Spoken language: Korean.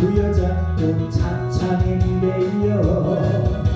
그 여자 좀 찬찬히 내려